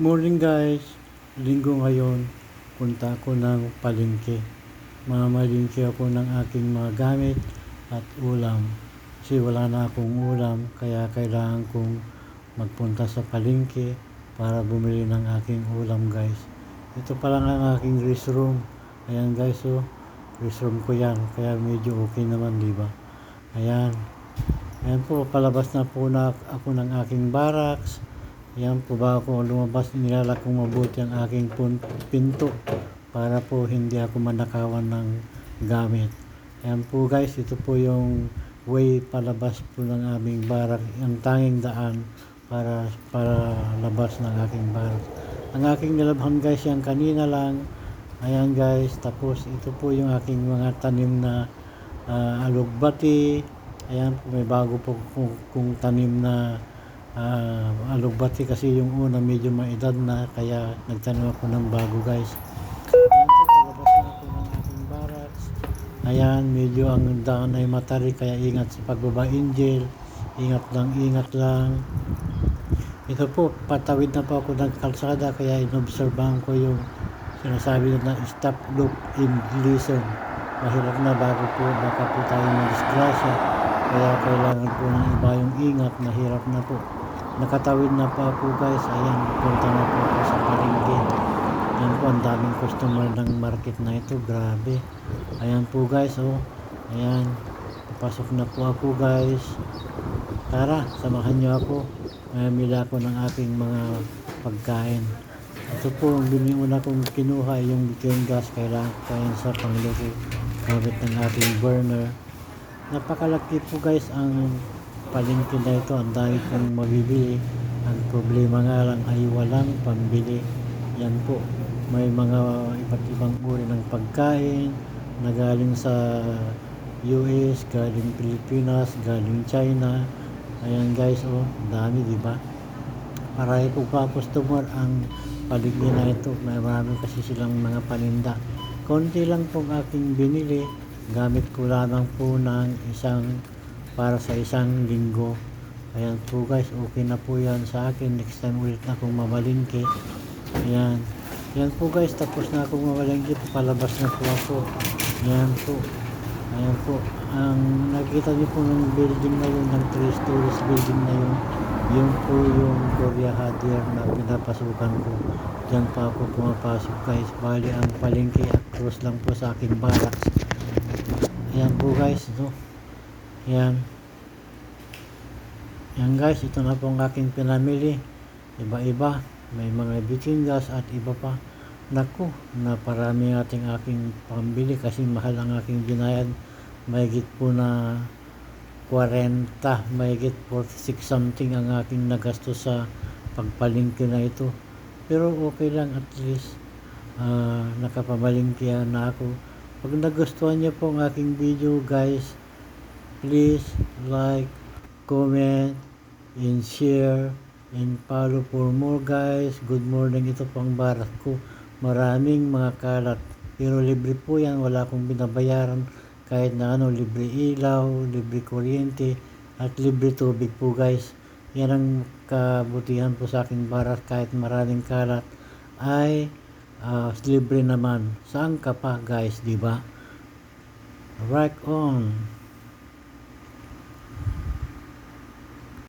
Morning guys, linggo ngayon, punta ako ng palengke. Mamalingke ako ng aking mga gamit at ulam. Kasi wala na akong ulam, kaya kailangan kong magpunta sa palengke para bumili ng aking ulam guys. Ito pa lang ang aking restroom. Ayan guys oh, restroom ko yan, kaya medyo okay naman di ba? Ayan. Ayan po, palabas na po na ako ng aking barracks. Ayan po ba ako lumabas, nilalak kong mabuti ang aking pinto para po hindi ako manakawan ng gamit. Ayan po guys, ito po yung way palabas po ng aming barak, ang tanging daan para para labas ng aking barak. Ang aking nilabhan guys, yan kanina lang. Ayan guys, tapos ito po yung aking mga tanim na ah, alugbati. Ayan may bago po kong, kong tanim na ah, alugbati kasi yung una medyo maedad na kaya nagtanim ako ng bago guys. Palabas na ako ng aking barracks. Ayan, medyo ang daan ay matarik kaya ingat sa pagbaba angel. Ingat lang, ingat lang. Ito po, patawid na po ako ng kalsada kaya inobserbahan ko yung sinasabi na stop, look, and listen. Mahirap na bago po, baka po tayo madisgrasya. Kaya kailangan po ng iba yung ingat, mahirap na po. Nakatawid na po ako guys, ayan, punta na po ako sa palengke. Ayan po, ang daming customer ng market na ito, grabe. Ayan po guys, oh. Ayan, papasok na po ako guys. Tara, samahan niyo ako. Mamili ako ng aking mga pagkain. Ito po, ang biniuna kong kinuha yung butane gas. Kailangan ko pa yan sa pangluto gamit ng ating burner. Napakalaki po guys ang palengke na ito. Ang dami kong mabibili. Ang problema nga lang ay walang pambili. Yan po. May mga iba't ibang uri ng pagkain na galing sa US, galing Pilipinas, galing China. Ayan guys, oh, dami, di ba? Marami po pa customer ang paligid na ito. May marami kasi silang mga paninda. Konti lang pong aking binili. Gamit ko lamang po ng isang para sa isang linggo. Ayan po guys, okay na po yan sa akin. Next time ulit na akong mamalingke. Ayan. Ayan po guys, tapos na akong mamalingke. Palabas na po ako. Ayan po. Ayan po. Ang nakita niyo po ng building na yun, ng 3 stories building na yun, yun po yung Korea Hardware na pinapasukan ko. Diyan pa ako pumapasok guys. Bali ang palengke at cross lang po sa aking barracks. Ayan po guys. No? Ayan. Ayan guys, ito na po ang aking pinamili. Iba-iba. May mga bitingas at iba pa. Naku, naparami ating aking pambili kasi mahal ang aking binayad. Mahigit po na 40, mahigit 46 something ang aking nagastos sa pagpalingki na ito. Pero okay lang at least uh, nakapamalingkihan na ako. Pag nagustuhan niyo po ang aking video guys, please like, comment, and share, and follow for more guys. Good morning, ito po ang barak ko. Maraming mga kalat. Pero libre po yan, wala akong binabayaran. Kahit na ano, libre ilaw, libre kuryente, at libre tubig po guys. Yan ang kabutihan po sa aking barak kahit maraming kalat ay ah, libre naman. Saan ka pa guys, di ba? Right on.